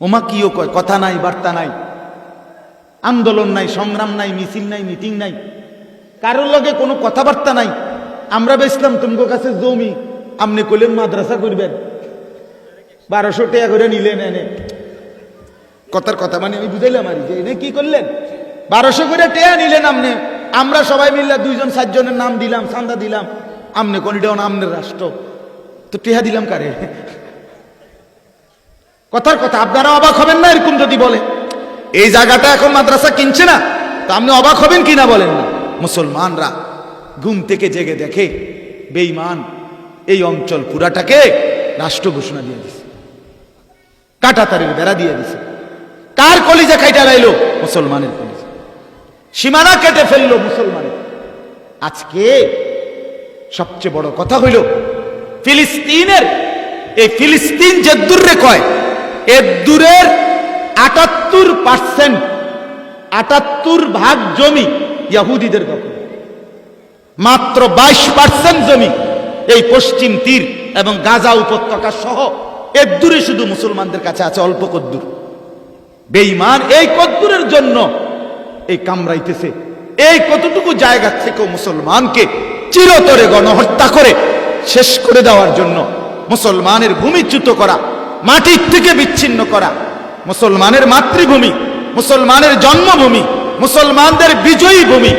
ওমা কিও কয়, কথা নাই, বার্তা নাই। আন্দোলন নাই, সংগ্রাম নাই, মিছিল নাই, মিটিং নাই। কারোর লগে কোনো কথাবার্তা নাই। আমরা বেসলাম তোমার কাছে জমি। আপনি কইলেন, মাদ্রাসা করবেন। বারোশো টাকা করে নিলেন এনে। কথার কথা মানে আমি বুঝাইলাম আর এনে কি করলেন? বারোশো করে টেয়া নিলেন আপনি। আমরা সবাই মিললে দুইজন, চারজনের নাম দিলাম চান্দা দিলাম। আমনে কোন এটা আমনের রাষ্ট্র। তো টেহা দিলাম কারে? কথার কথা, আপনারা অবাক হবেন না এরকম যদি বলে। এই জায়গাটা এখন মাদ্রাসা কিনছে না, তা আপনি অবাক হবেন কিনা বলেন না? মুসলমানরা ঘুম থেকে জেগে দেখে, বেঈমান, এই অঞ্চল পুরাটাকে রাষ্ট্র ঘোষণা দিয়ে দিছে। কাটাতারের বেড়া দিয়ে দিছে। কার কলিজা খাইটা লাইলো? মুসলমানের কলিজা। সীমানা কেটে ফেলল মুসলমানের। আজকে সবচেয়ে বড় কথা হইল, ফিলিস্তিনের, এই ফিলিস্তিন যে দূরে কয় এর দূরের আটাত্তর পার্সেন্ট, আটাত্তর ভাগ জমি ইয়াহুদিদের দখল। মাত্র বাইশ পার্সেন্ট জমি এই পশ্চিম তীর এবং গাজা উপত্যকা সহ এর দূরে শুধু মুসলমানদের কাছে আছে অল্প কদ্দুর। বেঈমান এই কদ্দুরের জন্য এই কামড়াইতেছে। এই কতটুকু জায়গা থেকেও মুসলমানকে চিরতরে গণহত্যা করে শেষ করে দেওয়ার জন্য মুসলমানের ভূমিচ্যুত করা মাটির থেকে বিচ্ছিন্ন করা। মুসলমানের মাতৃভূমি, মুসলমানের জন্মভূমি, মুসলমানদের বিজয়ী ভূমি।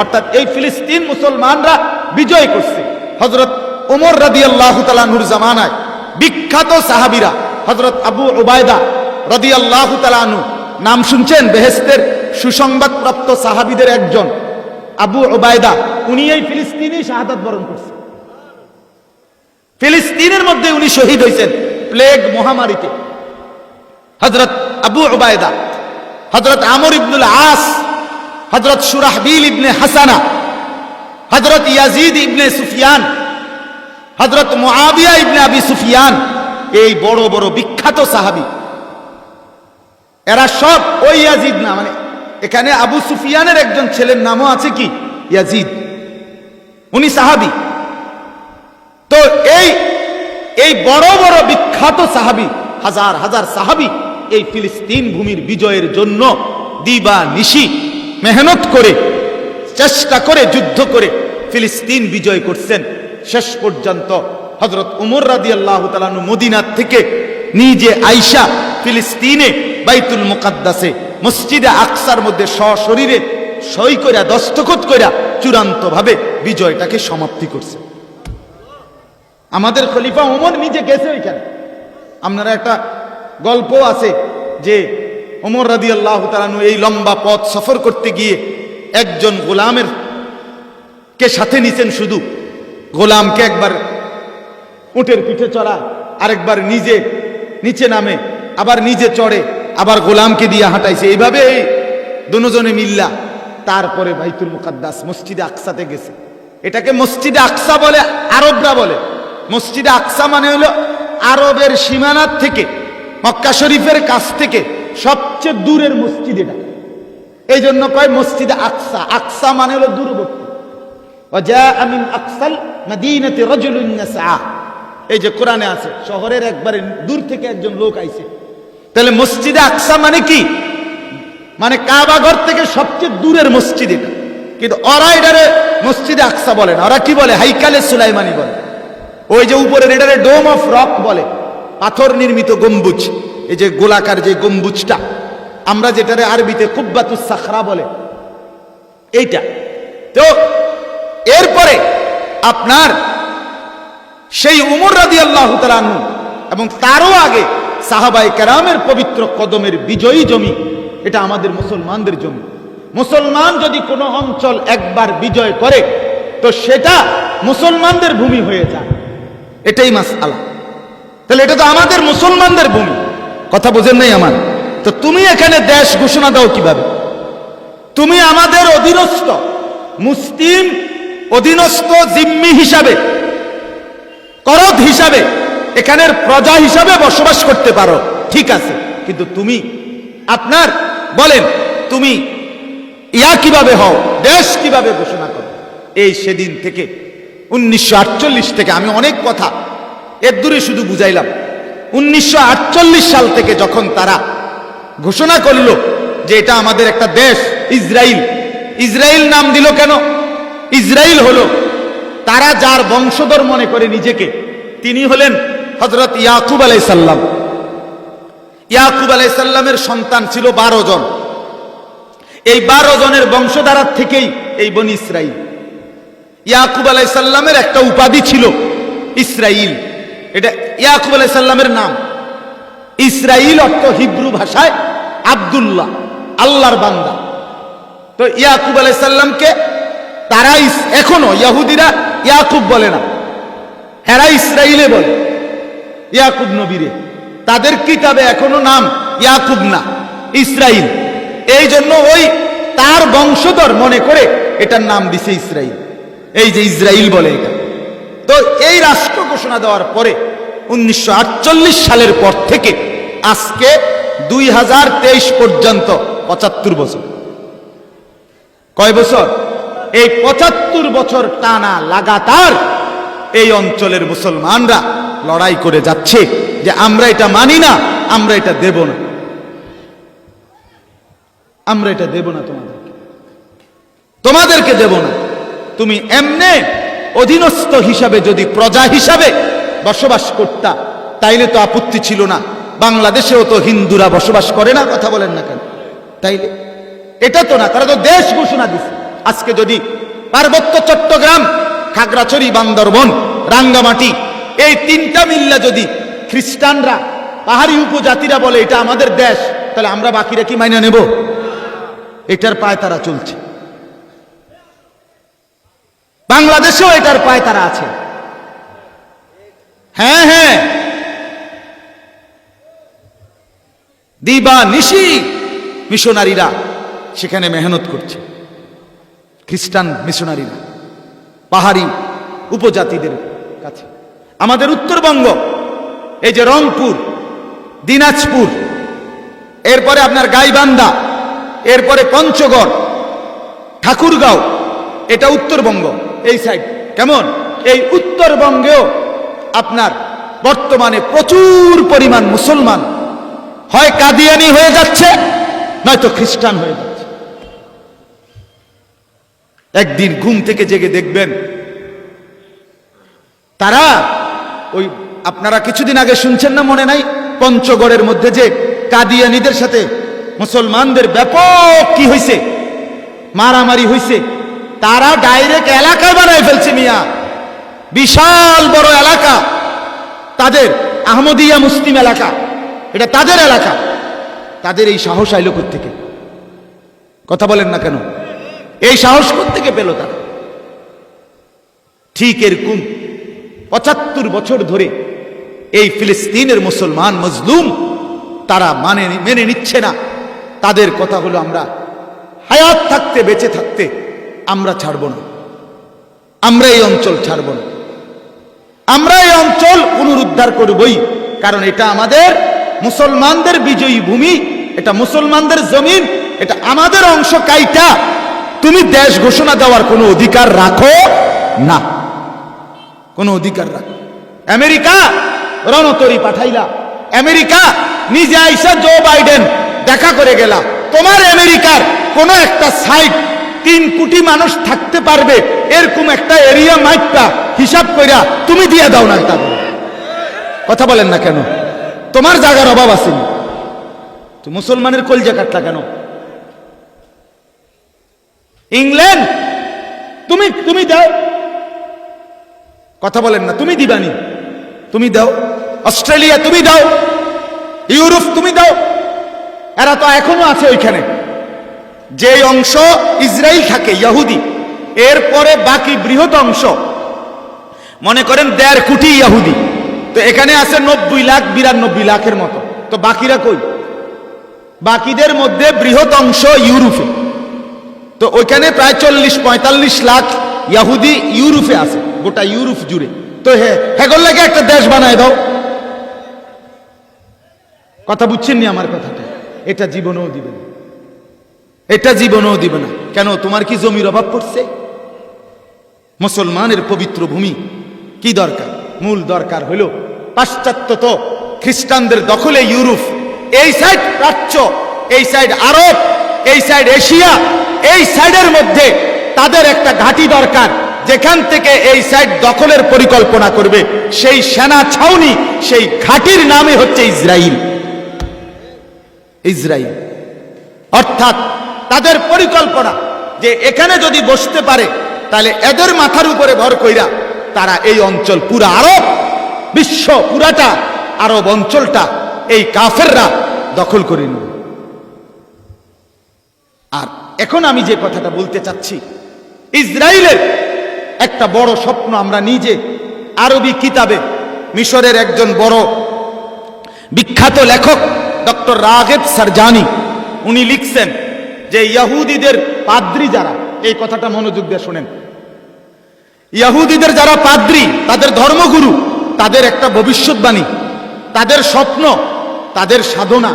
অর্থাৎ এই ফিলিস্তিন মুসলমানরা বিজয় করছে। হজরত ওমর রাদি আল্লাহ তালানুর জামানায় বিখ্যাত সাহাবিরা হজরত আবু ওবায়দা রদি আল্লাহ তালানু নাম শুনছেন বেহেস্তের সুসংবাদপ্রাপ্ত সাহাবিদের একজন। আবু ওবায়দা উনি এই ফিলিস্তিনি শাহাদাত বরণ করছেন। ফিলিস্তিনের মধ্যে উনি শহীদ হয়েছেন। প্লেগ মহামারীতে। হজরত আবু ওবায়দা হজরত আমর ইবনুল আস হজরত সুরাহবিল ইবনে হাসানা হজরত ইয়াজিদ ইবনে সুফিয়ান হজরত মুআবিয়া ইবনে আবি সুফিয়ান, এই বড় বড় বিখ্যাত সাহাবী। এরা সব ওই ইয়াজিদ না মানে এখানে আবু সুফিয়ানের একজন ছেলের নামও আছে কি? ইয়াজিদ। উনি সাহাবী। তো এই এই বড় বড় বিখ্যাত সাহাবী, হাজার হাজার সাহাবী এই ফিলিস্তিন ভূমির বিজয়ের জন্য দিবা নিশি মেহনত করে, চেষ্টা করে, যুদ্ধ করে ফিলিস্তিন বিজয় করছেন। শেষ পর্যন্ত হজরত উমর রাদি আল্লাহ তালানু মদিনার থেকে নিজে আইসা ফিলিস্তিনে বাইতুল মুকাদ্দাসে মসজিদে আকসার মধ্যে সশরীরে সই কইরা, দস্তখত কইরা চূড়ান্ত ভাবে বিজয়টাকে সমাপ্তি করছে। আমাদের খলিফা ওমর নিজে গেছে ওইখানে। আপনারা একটা গল্প আছে যে ওমর রাদি আল্লাহ তালানু এই লম্বা পথ সফর করতে গিয়ে একজন গোলামের কে সাথে নিছেন শুধু, গোলামকে একবার উটের পিঠে চড়া, আরেকবার নিজে নিচে নামে, আবার নিজে চড়ে, আবার গোলামকে দিয়ে হাঁটাইছে। এইভাবে এই দুজনে মিল্লা। তারপরে বাইতুল মুকাদ্দাস মসজিদে আকসাতে গেছে। এটাকে মসজিদে আকসা বলে, আরবরা বলে। মসজিদে আকসা মানে হলো আরবের সীমানার থেকে, মক্কা শরীফের কাছ থেকে সবচেয়ে দূরের মসজিদ এটা। এই জন্য কয় মসজিদে আকসা। আকসা মানে হলো দূরবর্তী। আমিন এই যে কোরআনে আছে, শহরের একবারে দূর থেকে একজন লোক আইছে। তাহলে মসজিদে আকসা মানে কি? মানে কাবাঘর থেকে সবচেয়ে দূরের মসজিদ এটা। কিন্তু ওরা এটারে মসজিদে আকসা বলে না। ওরা কি বলে? হাইকালে সুলাইমানি বলে। ওই যে উপরের এটারে ডোম অফ রক বলে, পাথর নির্মিত গম্বুজ, এই যে গোলাকার যে গম্বুজটা, আমরা যেটারে আরবিতে কুব্বাতুস সাখরা বলে, এইটা। তো এরপরে আপনার সেই উমর রাদি আল্লাহ তালানু এবং তারও আগে সাহাবাই কেরামের পবিত্র কদমের বিজয়ী জমি, এটা আমাদের মুসলমানদের জমি। মুসলমান যদি কোনো অঞ্চল একবার বিজয় করে, তো সেটা মুসলমানদের ভূমি হয়ে যায়। এটাই মাস আলা তাহলে এটা তো আমাদের মুসলমানদের ভূমি। কথা বোঝেন নাই আমার? তো তুমি এখানে দেশ ঘোষণা দাও কীভাবে? তুমি আমাদের অধীনস্থ, মুসলিম অধীনস্থ জিম্মি হিসাবে, করদ হিসাবে, এখানের প্রজা হিসাবে বসবাস করতে পারো, ঠিক আছে। কিন্তু তুমি, আপনার, বলেন, তুমি ইয়া কীভাবে হও, দেশ কীভাবে ঘোষণা করো? এই সেদিন থেকে উনিশশো আটচল্লিশ থেকে আমি অনেক কথা এর দূরে শুধু বুঝাইলাম। উনিশশো আটচল্লিশ সাল থেকে যখন তারা ঘোষণা করল যে এটা আমাদের একটা দেশ ইসরায়েল ইসরায়েল নাম দিল কেন? ইসরায়েল হলো তারা যার বংশধর মনে করে নিজেকে, তিনি হলেন হজরত ইয়াকুব আলাইসাল্লাম। ইয়াকুব আলাইসাল্লামের সন্তান ছিল বারো জন। এই বারো জনের বংশধারার থেকেই এই বনি ইসরাইল। ইয়াকুব আলাইসাল্লামের একটা উপাধি ছিল, ইসরাইল। এটা ইয়াকুব আলাইসাল্লামের নাম। ইসরাইল অর্থ হিব্রু ভাষায় আব্দুল্লাহ, আল্লাহর বান্দা। তো ইয়াকুব আলাইসাল্লামকে তারা এখনও ইয়াহুদিরা ইয়াকুব বলে না এরা ইসরাইলে বলে। ইয়াকুব নবীরে। তাদের কিতাবে এখনও নাম ইয়াকুব না, ইসরাইল। এই জন্য ওই তার বংশধর মনে করে এটার নাম দিছে ইসরাইল। এই যে ইসরাইল বলে এটা। তো এই রাষ্ট্র ঘোষণা দেওয়ার পরে উনিশশো আটচল্লিশ সালের পর থেকে আজকে দুই হাজার তেইশ পর্যন্ত পঁচাত্তর বছর। কয় বছর? এই পঁচাত্তর বছর টানা লাগাতার এই অঞ্চলের মুসলমানরা লড়াই করে যাচ্ছে যে আমরা এটা মানি না, আমরা এটা দেব না। আমরা এটা দেব না তোমাদেরকে। তোমাদেরকে দেব না। তুমি এমনে অধীনস্থ হিসাবে যদি প্রজা হিসাবে বসবাস করতা, তাইলে তো আপত্তি ছিল না। বাংলাদেশেও তো হিন্দুরা বসবাস করে না, কথা বলেন না কেন? তাইলে এটা তো না, তারা তো দেশ ঘোষণা দিছে। আজকে যদি পার্বত্য চট্টগ্রাম, খাগড়াছড়ি, বান্দরবন, রাঙ্গামাটি, এই তিনটা মিল্লা যদি খ্রিস্টানরা, পাহাড়ি উপজাতিরা বলে এটা আমাদের দেশ, তাহলে আমরা বাকিরা কি মাইনা নেব? এটার পায় তারা চলছে। বাংলাদেশেও এটার পায় তারা আছে। হ্যাঁ হ্যাঁ। দিবা নিশি মিশনারিরা সেখানে মেহনত করছে। খ্রিস্টান মিশনারিরা, পাহাড়ি উপজাতিদের কাছে। আমাদের উত্তরবঙ্গ, এই যে রংপুর, দিনাজপুর, এরপরে আপনার গাইবান্ধা, এরপরে পঞ্চগড়, ঠাকুরগাঁও, এটা উত্তরবঙ্গ। এই সাইড। কেমন? এই উত্তরবঙ্গেও আপনার বর্তমানে প্রচুর পরিমাণ মুসলমান। হয় কাদিয়ানি হয়ে যাচ্ছে, নয়তো খ্রিস্টান হয়ে যাচ্ছে। একদিন ঘুম থেকে জেগে দেখবেন, তারা ওই আপনারা কিছুদিন আগে শুনছেন না মনে নাই? পঞ্চগড়ের মধ্যে যে কাদিয়ানিদের সাথে মুসলমানদের ব্যাপক কি হয়েছে মারামারি হয়েছে তারা ডাইরেক্ট এলাকা বানায় ফেলছে মিয়া। বিশাল বড় এলাকা। তাদের আহমদিয়া মুসলিম এলাকা। এটা তাদের এলাকা। তাদের এই সাহস আইলো থেকে কথা বলেন না কেন? এই সাহস থেকে পেল তারা? ঠিক এরকম পঁচাত্তর বছর ধরে এই ফিলিস্তিনের মুসলমান মজলুম তারা মানে মেনে নিচ্ছে না। তাদের কথা হলো আমরা হায়াত থাকতে, বেঁচে থাকতে আমরা ছাড়ব না। আমরা এই অঞ্চল ছাড়ব না। আমরা এই অঞ্চল পুনরুদ্ধার করবই, কারণ এটা আমাদের মুসলমানদের বিজয়ী ভূমি, এটা মুসলমানদের জমিন, এটা আমাদের অংশ কাইটা। তুমি দেশ ঘোষণা দেওয়ার কোনো অধিকার রাখো না। কোনো অধিকার রাখো। আমেরিকা রণতরি পাঠাইলা। আমেরিকা নিজে আইসা জো বাইডেন দেখা করে গেলা। তোমার আমেরিকার কোন একটা সাইট তিন কোটি মানুষ থাকতে পারবে, এরকম একটা এরিয়া মাইকটা হিসাব কইরা তুমি দিয়ে দাও না তাদের কথা বলেন না কেন? তোমার জায়গার অভাব আছে। তো মুসলমানের কলজা কাটলা কেন? ইংল্যান্ড, তুমি তুমি দাও। কথা বলেন না, তুমি দিবানি। তুমি দাও। অস্ট্রেলিয়া, তুমি দাও। ইউরোপ, তুমি দাও। এরা তো এখনও আছে ওইখানে। যে অংশ ইসরায়েল থাকে ইয়াহুদি এরপরে বাকি বৃহৎ অংশ। মনে করেন দেড় কোটি ইয়াহুদি তো এখানে আছে নব্বই লাখ, বিরানব্বই লাখের মতো। তো বাকিরা কই? বাকিদের মধ্যে বৃহৎ অংশ ইউরোপে। তো ওইখানে প্রায় চল্লিশ, পঁয়তাল্লিশ লাখ ইয়াহুদি ইউরোপে আছে, গোটা ইউরোপ জুড়ে। তো হে হেগর লাগে একটা দেশ বানায় দাও। কথা বুঝছেন নি আমার কথাটা? এটা জীবনেও দিবে না। এটা জীবনও দিবে না। কেন, তোমার কি জমির অভাব পড়ছে? মুসলমানের পবিত্র ভূমি কি দরকার? মূল দরকার হলো পাশ্চাত্য তো খ্রিস্টানদের দখলে ইউরোপ। এই সাইড প্রাচ্য এই সাইড আরব, এই সাইড এশিয়া, এই সাইডের মধ্যে তাদের একটা ঘাঁটি দরকার। যেখান থেকে এই সাইড দখলের পরিকল্পনা করবে, সেই সেনা ছাউনি, সেই ঘাঁটির নামে হচ্ছে ইসরায়েল ইসরায়েল অর্থাৎ তাদের পরিকল্পনা যে এখানে যদি বসতে পারে, তাহলে এদের মাথার উপরে ভর কইরা তারা এই অঞ্চল পুরা আরব, বিশ্ব পুরাটা, আরব অঞ্চলটা এই কাফেররা দখল করে নেবে আর এখন আমি যে কথাটা বলতে চাচ্ছি ইসরায়েলের একটা বড় স্বপ্ন আমরা নিজে আরবি কিতাবে মিশরের একজন বড় বিখ্যাত লেখক ডক্টর রাগেব সারজানি, উনি লিখছেন যে ইয়াহুদিদের পাদ্রি যারা, এই কথাটা মনোযোগ দিয়ে শোনেন। ইয়াহুদিদের যারা পাদ্রি, তাদের ধর্মগুরু, তাদের একটা ভবিষ্যৎবাণী, তাদের স্বপ্ন, তাদের সাধনা,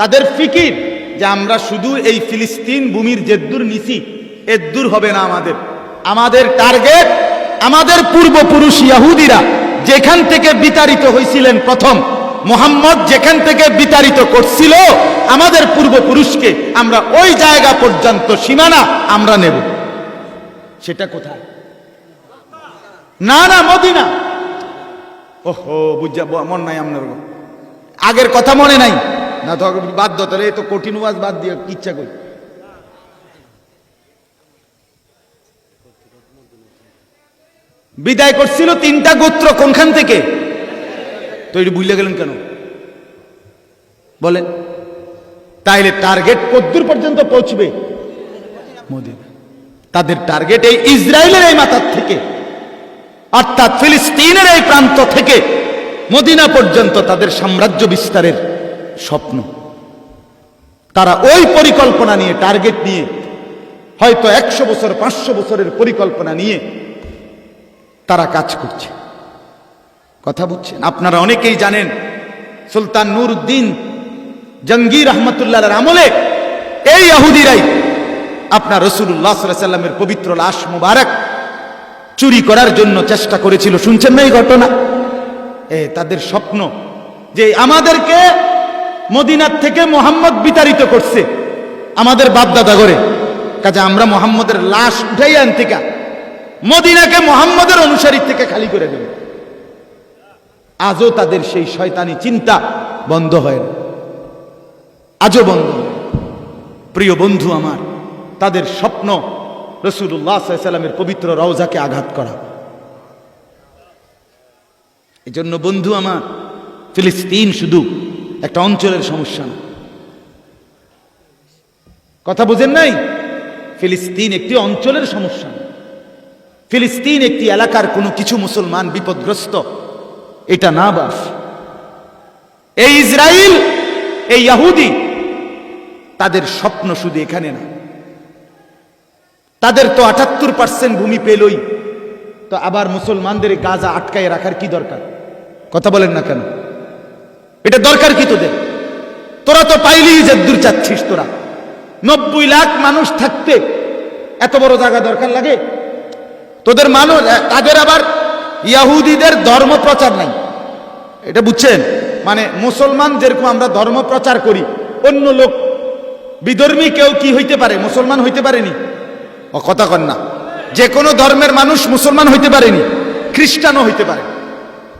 তাদের ফিকির যে আমরা শুধু এই ফিলিস্তিন ভূমির জেদ্দুর নিছি এদ্দুর হবে না আমাদের। আমাদের টার্গেট, আমাদের পূর্বপুরুষ ইয়াহুদিরা যেখান থেকে বিতাড়িত হয়েছিলেন প্রথম মোহাম্মদ যেখান থেকে বিতাড়িত করছিল, আমাদের পূর্বপুরুষকে আমরা ওই জায়গা পর্যন্ত সীমানা আমরা নেব। সেটা কোথায়? না না, মদিনা। ওহো, বুঝা মন নাই আপনার আগের কথা মনে নাই। না, তো বাধ্য তাহলে এই তো কঠিন ওয়াজ বাদ দিয়ে ইচ্ছা করি। বিদায় করছিল তিনটা গোত্র কোনখান থেকে? তো এটি বুঝলে গেলেন কেন? বলেন তাইলে টার্গেট কদ্দূর পর্যন্ত পৌঁছবে? মদিনা তাদের টার্গেট এই ইসরায়েলের এই মাথার থেকে অর্থাৎ ফিলিস্তিনের এই প্রান্ত থেকে মদিনা পর্যন্ত তাদের সাম্রাজ্য বিস্তারের স্বপ্ন। তারা ওই পরিকল্পনা নিয়ে টার্গেট নিয়ে হয়তো একশো বছর পাঁচশো বছরের পরিকল্পনা নিয়ে তারা কাজ করছে। কথা বুঝছেন আপনারা অনেকেই জানেন, সুলতান নুরউদ্দিন জঙ্গির রহমতুল্লাহর আমলে এই ইয়াহুদিরাই আপনার রসুল্লাহ সাল্লামের পবিত্র লাশ মুবারক চুরি করার জন্য চেষ্টা করেছিল। শুনছেন না এই ঘটনা? এ, তাদের স্বপ্ন যে আমাদেরকে মদিনার থেকে মোহাম্মদ বিতাড়িত করছে আমাদের বাপদাদা করে কাজে আমরা মোহাম্মদের লাশ উঠাই আনতিকা মদিনাকে মোহাম্মদের অনুসারী থেকে খালি করে দেবে। আজও তাদের সেই শয়তানি চিন্তা বন্ধ হয় না। আজও বন্ধ প্রিয় বন্ধু আমার, তাদের স্বপ্ন রসুল্লাহ সাল্লামের পবিত্র রওজাকে আঘাত করা। এজন্য বন্ধু আমার, ফিলিস্তিন শুধু একটা অঞ্চলের সমস্যা না। কথা বুঝেন নাই? ফিলিস্তিন একটি অঞ্চলের সমস্যা ফিলিস্তিন একটি এলাকার কোনো কিছু মুসলমান বিপদগ্রস্ত এটা না বাস এই ইসরায়েল এই ইয়াহুদি, তাদের স্বপ্ন শুধু এখানে না। তাদের তো আটাত্তর পার্সেন্ট ভূমি পেলই। তো আবার মুসলমানদের গাজা আটকায় রাখার কি দরকার? কথা বলেন না কেন? এটা দরকার কি তোদের? তোরা তো পাইলি যে দূর চাচ্ছিস তোরা। নব্বই লাখ মানুষ থাকতে এত বড় জায়গা দরকার লাগে? তোদের মানুষ তাদের আবার ইয়াহুদিদের ধর্ম প্রচার নাই। এটা বুঝছেন? মানে মুসলমান যেরকম আমরা ধর্ম প্রচার করি, অন্য লোক, বিধর্মী কেউ কি হইতে পারে? মুসলমান হইতে পারেনি? ও, কথা কন না। যে কোনো ধর্মের মানুষ মুসলমান হইতে পারেনি, খ্রিস্টানও হইতে পারে।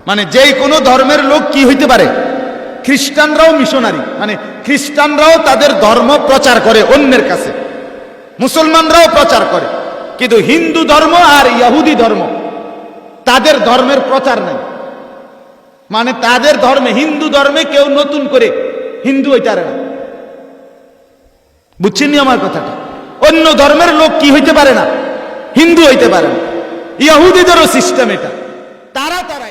মানে যেই কোনো ধর্মের লোক কি হইতে পারে? খ্রিস্টানরাও মিশনারি। মানে খ্রিস্টানরাও তাদের ধর্ম প্রচার করে অন্যের কাছে। মুসলমানরাও প্রচার করে। কিন্তু হিন্দু ধর্ম আর ইহুদি ধর্ম তাদের ধর্মের প্রচার নাই। মানে তাদের ধর্মে, হিন্দু ধর্মে কেউ নতুন করে হিন্দু পারে না। বুঝছেননি আমার কথাটা? অন্য ধর্মের লোক কি হইতে পারে না? হিন্দু হইতে পারে না। ইয়াহুদিদেরও সিস্টেম এটা। তারা তারা